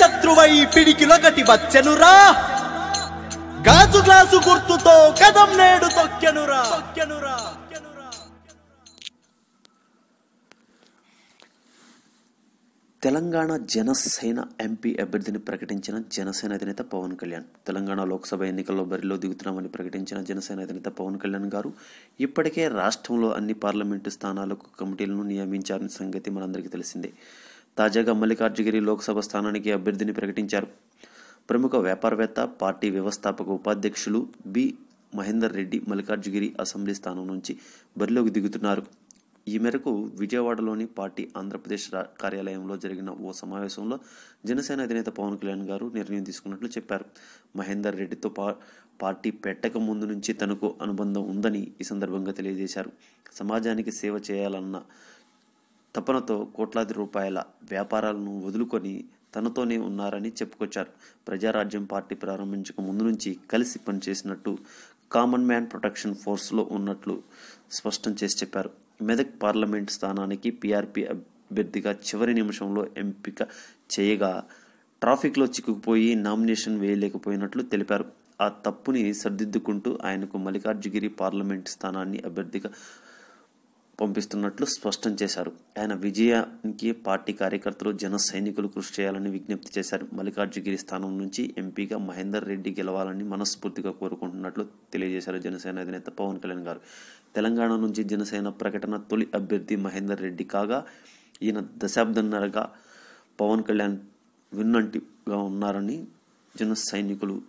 శత్రువై పిడికిలొకటి వచ్చెనురా గాజు గ్లాసు గుర్తుతో కదం నేడు తొక్కెనురా. తొక్కెనురా. తెలంగాణ జనసేన ఎంపీ అభ్యర్థిని ప్రకటించిన జనసేన అధినేత పవన్ కళ్యాణ్. తెలంగాణ లోక్సభ ఎన్నికల్లో బరిలో దిగుతున్నామని ప్రకటించిన జనసేన అధినేత పవన్ కళ్యాణ్ గారు ఇప్పటికే రాష్ట్రంలో అన్ని పార్లమెంటు స్థానాలకు కమిటీలను నియమించారని సంగతి మనందరికీ తెలిసిందే. తాజాగా మల్లికార్జుగిరి లోక్సభ స్థానానికి అభ్యర్థిని ప్రకటించారు. ప్రముఖ వ్యాపారవేత్త పార్టీ వ్యవస్థాపక ఉపాధ్యక్షులు బి. మహేందర్ రెడ్డి మల్లికార్జుగిరి అసెంబ్లీ స్థానం నుంచి బరిలోకి దిగుతున్నారు. ఈ మేరకు విజయవాడలోని పార్టీ ఆంధ్రప్రదేశ్ కార్యాలయంలో జరిగిన ఓ సమావేశంలో జనసేన అధినేత పవన్ కళ్యాణ్ గారు నిర్ణయం తీసుకున్నట్లు చెప్పారు. మహేందర్ రెడ్డితో పా పార్టీ పెట్టక ముందు నుంచి తనకు అనుబంధం ఉందని ఈ సందర్భంగా తెలియజేశారు. సమాజానికి సేవ చేయాలన్న తపనతో కోట్లాది రూపాయల వ్యాపారాలను వదులుకొని తనతోనే ఉన్నారని చెప్పుకొచ్చారు. ప్రజారాజ్యం పార్టీ ప్రారంభించక ముందు నుంచి కలిసి పనిచేసినట్టు కామన్ మ్యాన్ ప్రొటెక్షన్ ఫోర్స్లో ఉన్నట్లు స్పష్టం చేసి చెప్పారు. మెదక్ పార్లమెంట్ స్థానానికి పీఆర్పీ అభ్యర్థిగా చివరి నిమిషంలో ఎంపిక చేయగా ట్రాఫిక్లో చిక్కుకుపోయి నామినేషన్ వేయలేకపోయినట్లు తెలిపారు. ఆ తప్పుని సరిదిద్దుకుంటూ ఆయనకు మల్లికార్జుగిరి పార్లమెంట్ స్థానాన్ని అభ్యర్థిగా పంపిస్తున్నట్లు స్పష్టం చేశారు. ఆయన విజయానికి పార్టీ కార్యకర్తలు జన సైనికులు కృషి చేయాలని విజ్ఞప్తి చేశారు. మల్లికార్జుగిరి స్థానం నుంచి ఎంపీగా మహేందర్ రెడ్డి గెలవాలని మనస్ఫూర్తిగా కోరుకుంటున్నట్లు తెలియజేశారు జనసేన అధినేత పవన్ కళ్యాణ్ గారు. తెలంగాణ నుంచి జనసేన ప్రకటన తొలి అభ్యర్థి మహేందర్ రెడ్డి కాగా ఈయన దశాబ్దన్నరగా పవన్ కళ్యాణ్ విన్నంటిగా ఉన్నారని జన సైనికులు